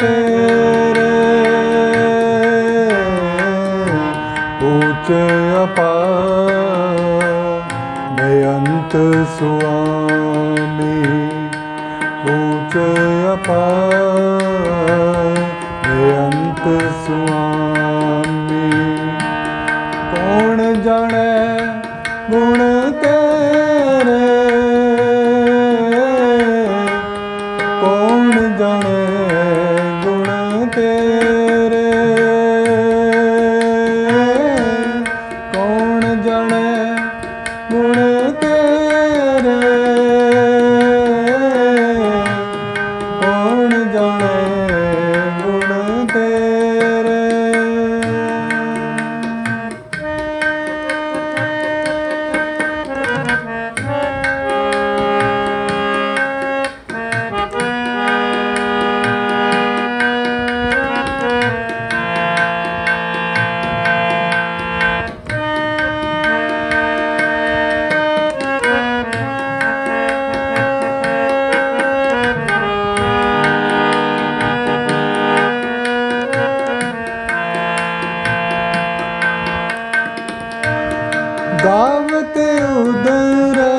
ਤੇਰੇ ਉੱਚ ਅਪਾਰ ਬੇਅੰਤ ਸੁਆਮੀ ਉੱਚ ਅਪਾਰ ਬੇਅੰਤ ਸੁਆਮੀ ਗਾਵਤੇ ਉਦਰੈ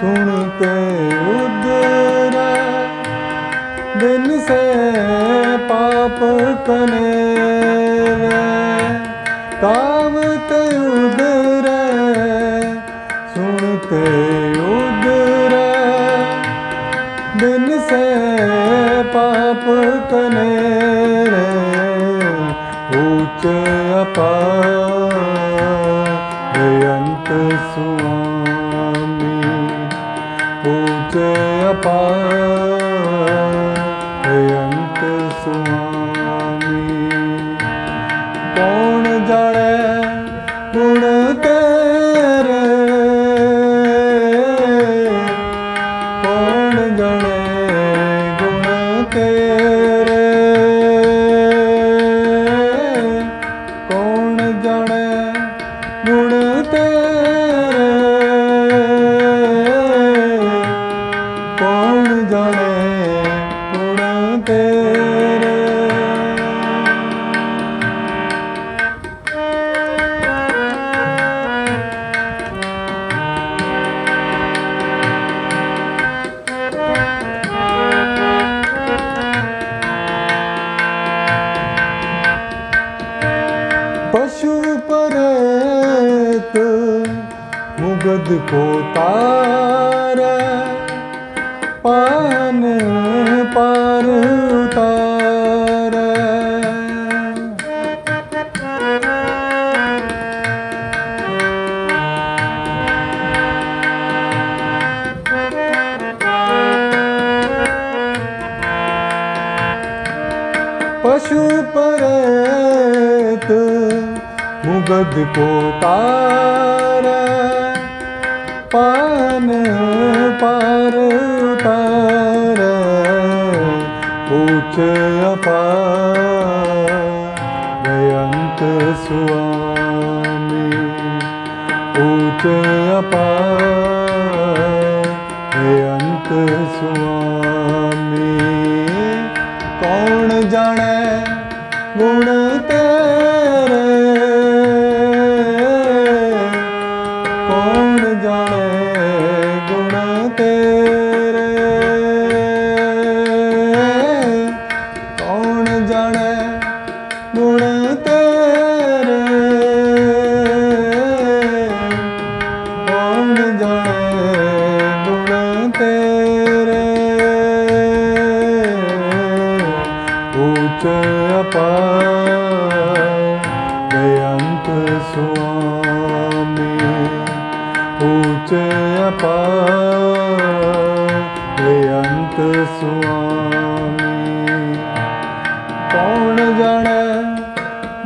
ਸੁਣਤੇ ਉਦਰੈ ਦਿਨ ਸੇ ਪਾਪ ਕਨੇਰੇ ਗਾਵਤੇ ਉਦਰੈ ਸੁਣਤੇ ਉਦਰੈ ਦਿਨ ਸੇ ਪਾਪ ਕਨੇ ਉੱਚ ਅਪਾਰ ਅਪਾਰ मुगद को तार पान पार उतार पशु परत मुगद को तार ਜਨ ਪਾਰ ਉਤਾਰਾ ਉਚ ਸੁਆਮੀ। ਸੁਆਮੀ। ਕੌਣ ਜਾਣੈ ਗੁਣ ਗੁਣ ਤੇਰੇ। ਕੌਣ ਜਾਣੈ ਗੁਣ ਤੇਰੇ? ਉੱਚ ਅਪਾਰ ਬੇਅੰਤ ਸੁਆਮੀ। ਉੱਚ ਅਪਾਰ ਬੇਅੰਤ ਸੁਆਮੀ।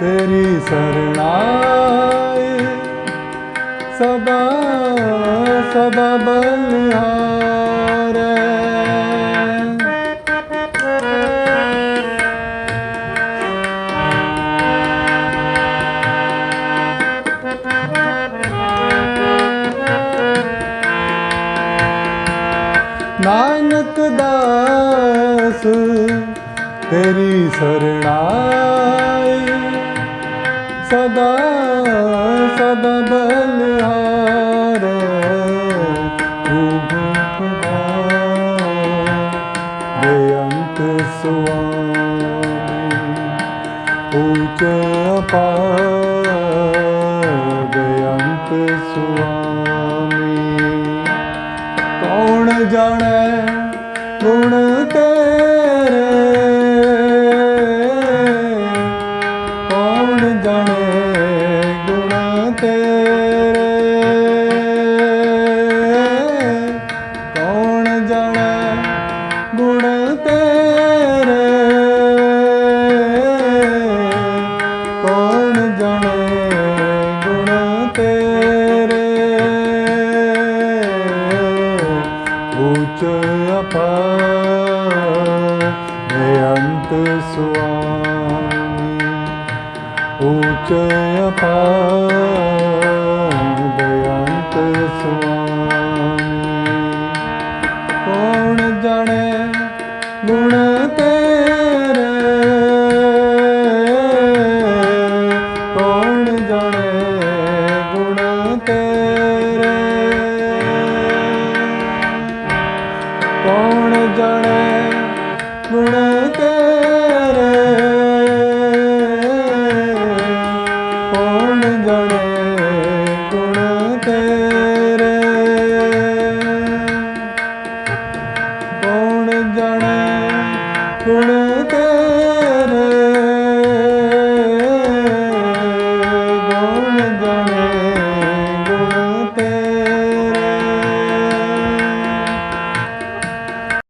ਤੇਰੀ ਸਰਣਾਏ ਸਦਾ ਸਦਾ ਬਲਿਹਾਰੈ ਨਾਨਕ ਦਾਸ ਤੇਰੀ ਸਰਣਾਈ ਸਦਾ ਸਦਾ ਬਲਿਹਾਰ। ਰੂਪ ਖੁਦਾ ਬੇਅੰਤ ਸੁਆਮੀ। ਉੱਚ ਅਪਾਰ ਬੇਅੰਤ ਸੁਆਮੀ। ਕੌਣ ਜਾਣੈ ਗੁਣ ਅਪਾਰ ਬੇਅੰਤ ਸੁਆਮੀ ਉੱਚ ਅਪਾਰ ਗੁਣ ਜਣੈ ਗੁਣ ਤੇ